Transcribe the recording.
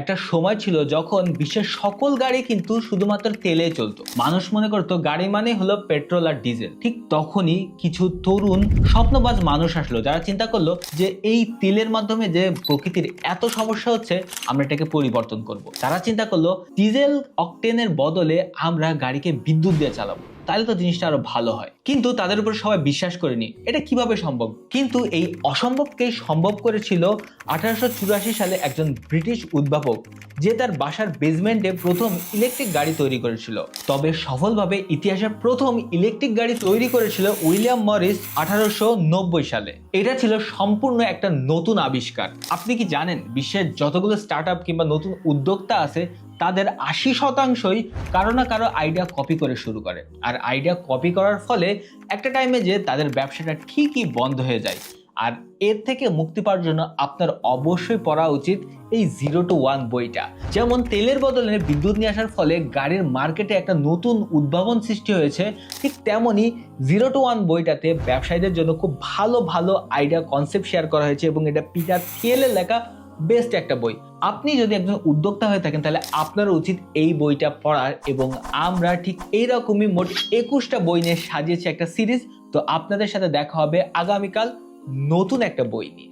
একটা সময় ছিল যখন বিশ্বের সকল গাড়ি কিন্তু শুধুমাত্র তেলে চলতো। মানুষ মনে করতো গাড়ি মানে হলো পেট্রোল আর ডিজেল। ঠিক তখনই কিছু তরুণ স্বপ্নবাজ মানুষ আসলো যারা চিন্তা করল যে এই তেলের মাধ্যমে যে প্রকৃতির এত সমস্যা হচ্ছে, আমরা এটাকে পরিবর্তন করব। তারা চিন্তা করল, ডিজেল অকটেনের বদলে আমরা গাড়িকে বিদ্যুৎ দিয়ে চালাবো। তাহলে তো জিনিসটা আরও ভালো হয়। কিন্তু তাদের উপর সবাই বিশ্বাস করেনি। এটা কীভাবে সম্ভব? কিন্তু এই অসম্ভবকে সম্ভব করেছিল আঠারোশো চুরাশি সালে একজন ব্রিটিশ উদ্ভাবক, যে তার বাসার বেসমেন্টে প্রথম ইলেকট্রিক গাড়ি তৈরি করেছিল। তবে সফলভাবে ইতিহাসের প্রথম ইলেকট্রিক গাড়ি তৈরি করেছিল উইলিয়াম মরিস আঠারোশো নব্বই সালে। এটা ছিল সম্পূর্ণ একটা নতুন আবিষ্কার। আপনি কি জানেন, বিশ্বের যতগুলো স্টার্ট আপ কিংবা নতুন উদ্যোক্তা আছে তাদের আশি শতাংশই কারও না কারও আইডিয়া কপি করে শুরু করে। আর আইডিয়া কপি করার ফলে একটা টাইমে যে তাদের ব্যবসাটা ঠিকই বন্ধ হয়ে যায়। আর এর থেকে মুক্তি পাওয়ার জন্য আপনার অবশ্যই পড়া উচিত এই জিরো টু ওয়ান বইটা। যেমন তেলের বদলে বিদ্যুৎ নিয়ে আসার ফলে গাড়ির মার্কেটে একটা নতুন উদ্ভাবন সৃষ্টি হয়েছে, ঠিক তেমনই জিরো টু ওয়ান বইটাতে ব্যবসায়ীদের জন্য খুব ভালো ভালো আইডিয়া কনসেপ্ট শেয়ার করা হয়েছে এবং এটা পিটার থিয়েলের লেখা বেস্ট একটা বই। আপনি যদি একজন উদ্যোক্তা হয়ে থাকেন, তাহলে আপনার উচিত এই বইটা পড়ার এবং আমরা ঠিক এইরকমই মোট একুশটা বই নিয়ে সাজিয়েছি একটা সিরিজ। তো আপনাদের সাথে দেখা হবে আগামীকাল নতুন একটা বই নিয়ে।